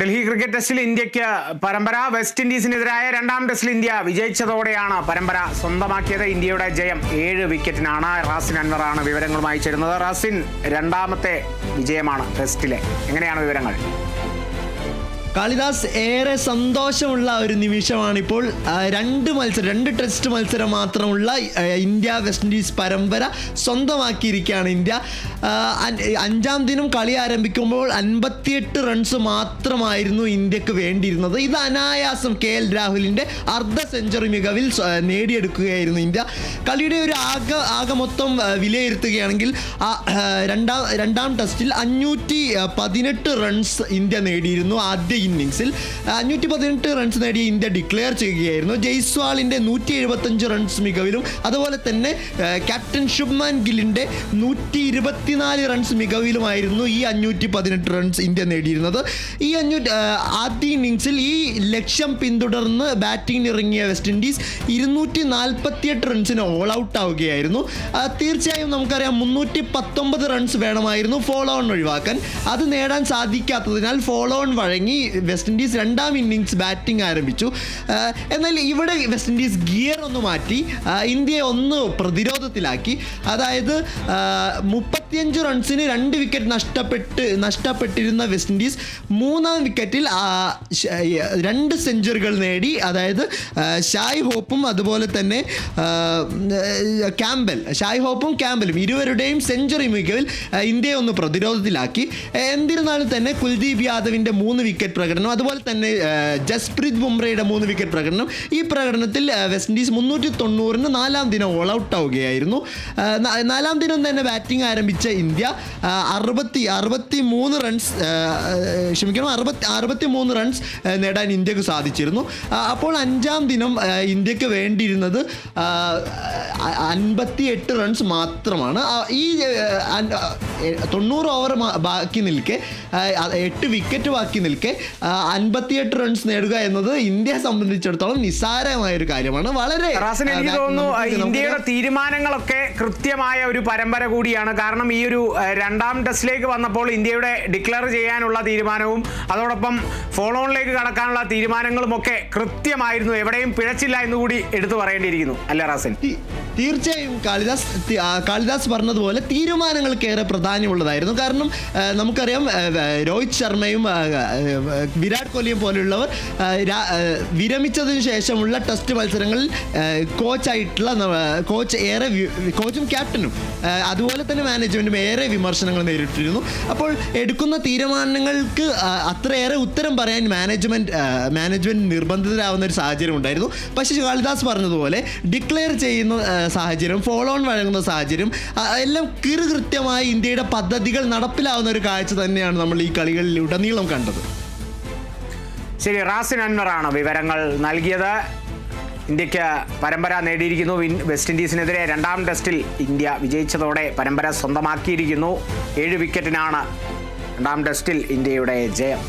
Delhi cricket ടെസ്റ്റിൽ ഇന്ത്യയ്ക്ക് പരമ്പര. വെസ്റ്റ് ഇൻഡീസിനെതിരായ രണ്ടാം ടെസ്റ്റിൽ ഇന്ത്യ വിജയിച്ചതോടെയാണ് പരമ്പര സ്വന്തമാക്കിയത് ഇന്ത്യയുടെ ജയം. ഏഴ് വിക്കറ്റിനാണ് റാസിൻ അൻവറാണ് വിവരങ്ങളുമായി ചേരുന്നത്. റാസിൻ രണ്ടാമത്തെ വിജയമാണ് ടെസ്റ്റിലെ. എങ്ങനെയാണ് വിവരങ്ങൾ? കാളിദാസ് ഏറെ സന്തോഷമുള്ള ഒരു നിമിഷമാണിപ്പോൾ. രണ്ട് മത്സരം രണ്ട് ടെസ്റ്റ് മത്സരം മാത്രമുള്ള ഇന്ത്യ വെസ്റ്റ് ഇൻഡീസ് പരമ്പര സ്വന്തമാക്കിയിരിക്കുകയാണ് ഇന്ത്യ. അഞ്ചാം ദിനം കളി ആരംഭിക്കുമ്പോൾ അൻപത്തിയെട്ട് റൺസ് മാത്രമായിരുന്നു ഇന്ത്യയ്ക്ക് വേണ്ടിയിരുന്നത്. ഇത് അനായാസം കെ എൽ രാഹുലിന്റെ അർദ്ധ സെഞ്ചുറി മികവിൽ നേടിയെടുക്കുകയായിരുന്നു ഇന്ത്യ. കളിയുടെ ഒരു ആക ആകെ മൊത്തം വിലയിരുത്തുകയാണെങ്കിൽ രണ്ടാം രണ്ടാം ടെസ്റ്റിൽ അഞ്ഞൂറ്റി പതിനെട്ട് റൺസ് ഇന്ത്യ നേടിയിരുന്നു. ആദ്യ ഇന്നിങ്സിൽ അഞ്ഞൂറ്റി പതിനെട്ട് റൺസ് നേടിയ ഇന്ത്യ ഡിക്ലെയർ ചെയ്യുകയായിരുന്നു. ജയ്സ്വാളിന്റെ നൂറ്റി എഴുപത്തഞ്ച് റൺസ് മികവിലും അതുപോലെ തന്നെ ക്യാപ്റ്റൻ ശുഭ്മാൻ ഗില്ലിന്റെ നൂറ്റി ഇരുപത്തിനാല് റൺസ് മികവിലുമായിരുന്നു ഈ അഞ്ഞൂറ്റി പതിനെട്ട് റൺസ് ഇന്ത്യ നേടിയിരുന്നത്. ഈ അഞ്ഞൂറ്റി ആദ്യ ഇന്നിങ്സിൽ ഈ ലക്ഷ്യം പിന്തുടർന്ന് ബാറ്റിംഗിന് ഇറങ്ങിയ വെസ്റ്റ് ഇൻഡീസ് ഇരുന്നൂറ്റി നാൽപ്പത്തിയെട്ട് റൺസിന് ഓൾ ഔട്ട് ആവുകയായിരുന്നു. തീർച്ചയായും നമുക്കറിയാം മുന്നൂറ്റി പത്തൊമ്പത് റൺസ് വേണമായിരുന്നു ഫോളോ ഓൺ ഒഴിവാക്കാൻ. അത് നേടാൻ സാധിക്കാത്തതിനാൽ ഫോളോ ഓൺ വഴങ്ങി വെസ്റ്റ് ഇൻഡീസ് രണ്ടാം ഇന്നിങ്സ് ബാറ്റിംഗ് ആരംഭിച്ചു. എന്നാൽ ഇവിടെ വെസ്റ്റ് ഇൻഡീസ് ഗിയർ ഒന്ന് മാറ്റി ഇന്ത്യയെ ഒന്ന് പ്രതിരോധത്തിലാക്കി. അതായത് മുപ്പത്തിയഞ്ച് റൺസിന് രണ്ട് വിക്കറ്റ് നഷ്ടപ്പെട്ട് നഷ്ടപ്പെട്ടിരുന്ന വെസ്റ്റ് ഇൻഡീസ് മൂന്നാം വിക്കറ്റിൽ രണ്ട് സെഞ്ചുറികൾ നേടി. അതായത് ഷായ് ഹോപ്പും അതുപോലെ തന്നെ ക്യാമ്പൽ ഷായ് ഹോപ്പും ക്യാമ്പലും ഇരുവരുടെയും സെഞ്ചുറി മികവിൽ ഇന്ത്യയെ ഒന്ന് പ്രതിരോധത്തിലാക്കി. എന്നിരുന്നാലും തന്നെ കുൽദീപ് യാദവിന്റെ മൂന്ന് വിക്കറ്റ് പ്രകടനം. അതുപോലെ തന്നെ ജസ്പ്രീത് ബുംറയുടെ മൂന്ന് വിക്കറ്റ് പ്രകടനം. ഈ പ്രകടനത്തിൽ വെസ്റ്റ് ഇൻഡീസ് മുന്നൂറ്റി തൊണ്ണൂറിന് നാലാം ദിനം ഓൾ ഔട്ട് ആവുകയായിരുന്നു. നാലാം ദിനം തന്നെ ബാറ്റിംഗ് ആരംഭിച്ച ഇന്ത്യ അറുപത്തി അറുപത്തി മൂന്ന് റൺസ് ക്ഷമിക്കണം അറുപത്തി അറുപത്തി മൂന്ന് റൺസ് നേടാൻ ഇന്ത്യയ്ക്ക് സാധിച്ചിരുന്നു. അപ്പോൾ അഞ്ചാം ദിനം ഇന്ത്യയ്ക്ക് വേണ്ടിയിരുന്നത് അൻപത്തി എട്ട് റൺസ് മാത്രമാണ്. ഈ തൊണ്ണൂറ് ഓവർ ബാക്കി നിൽക്കെ എട്ട് വിക്കറ്റ് ബാക്കി നിൽക്കെ അൻപത്തിയെട്ട് റൺസ് നേടുക എന്നത് ഇന്ത്യയെ സംബന്ധിച്ചിടത്തോളം നിസ്സാരമായ ഒരു കാര്യമാണ്. വളരെ എനിക്ക് തോന്നുന്നു ഇന്ത്യയുടെ തീരുമാനങ്ങളൊക്കെ കൃത്യമായ ഒരു പരമ്പര കൂടിയാണ്. കാരണം ഈ ഒരു രണ്ടാം ടെസ്റ്റിലേക്ക് വന്നപ്പോൾ ഇന്ത്യയുടെ ഡിക്ലെയർ ചെയ്യാനുള്ള തീരുമാനവും അതോടൊപ്പം ഫോളോ ഓണിലേക്ക് കടക്കാനുള്ള തീരുമാനങ്ങളും ഒക്കെ കൃത്യമായിരുന്നു. എവിടെയും പിഴച്ചില്ല എന്ന് കൂടി എടുത്തു പറയേണ്ടിയിരിക്കുന്നു. അല്ലേ റാസൻ? തീർച്ചയായും കാളിദാസ് കാളിദാസ് പറഞ്ഞതുപോലെ തീരുമാനങ്ങൾക്ക് ഏറെ പ്രാധാന്യമുള്ളതായിരുന്നു. കാരണം നമുക്കറിയാം രോഹിത് ശർമ്മയും വിരാട് കോഹ്ലിയെ പോലെയുള്ളവർ വിരമിച്ചതിന് ശേഷമുള്ള ടെസ്റ്റ് മത്സരങ്ങളിൽ കോച്ചായിട്ടുള്ള കോച്ച് ഏറെ കോച്ചും ക്യാപ്റ്റനും അതുപോലെ തന്നെ മാനേജ്മെന്റും ഏറെ വിമർശനങ്ങൾ നേരിട്ടിരുന്നു. അപ്പോൾ എടുക്കുന്ന തീരുമാനങ്ങൾക്ക് അത്രയേറെ ഉത്തരം പറയാൻ മാനേജ്മെന്റ് മാനേജ്മെന്റ് നിർബന്ധിതരാവുന്ന ഒരു സാഹചര്യം ഉണ്ടായിരുന്നു. പക്ഷേ കാളിദാസ് പറഞ്ഞതുപോലെ ഡിക്ലെയർ ചെയ്യുന്ന സാഹചര്യം ഫോളോ ഓൺ വഴങ്ങുന്ന സാഹചര്യം എല്ലാം കൃത്യമായി ഇന്ത്യയുടെ പദ്ധതികൾ നടപ്പിലാവുന്ന ഒരു കാഴ്ച തന്നെയാണ് നമ്മൾ ഈ കളികളിൽ ഉടനീളം കണ്ടത്. ശരി റാസിൻ അൻവറാണ് വിവരങ്ങൾ നൽകിയത്. ഇന്ത്യയ്ക്ക് പരമ്പര നേടിയിരിക്കുന്നു. വെസ്റ്റ് ഇൻഡീസിനെതിരെ രണ്ടാം ടെസ്റ്റിൽ ഇന്ത്യ വിജയിച്ചതോടെ പരമ്പര സ്വന്തമാക്കിയിരിക്കുന്നു. ഏഴ് വിക്കറ്റിനാണ് രണ്ടാം ടെസ്റ്റിൽ ഇന്ത്യയുടെ ജയം.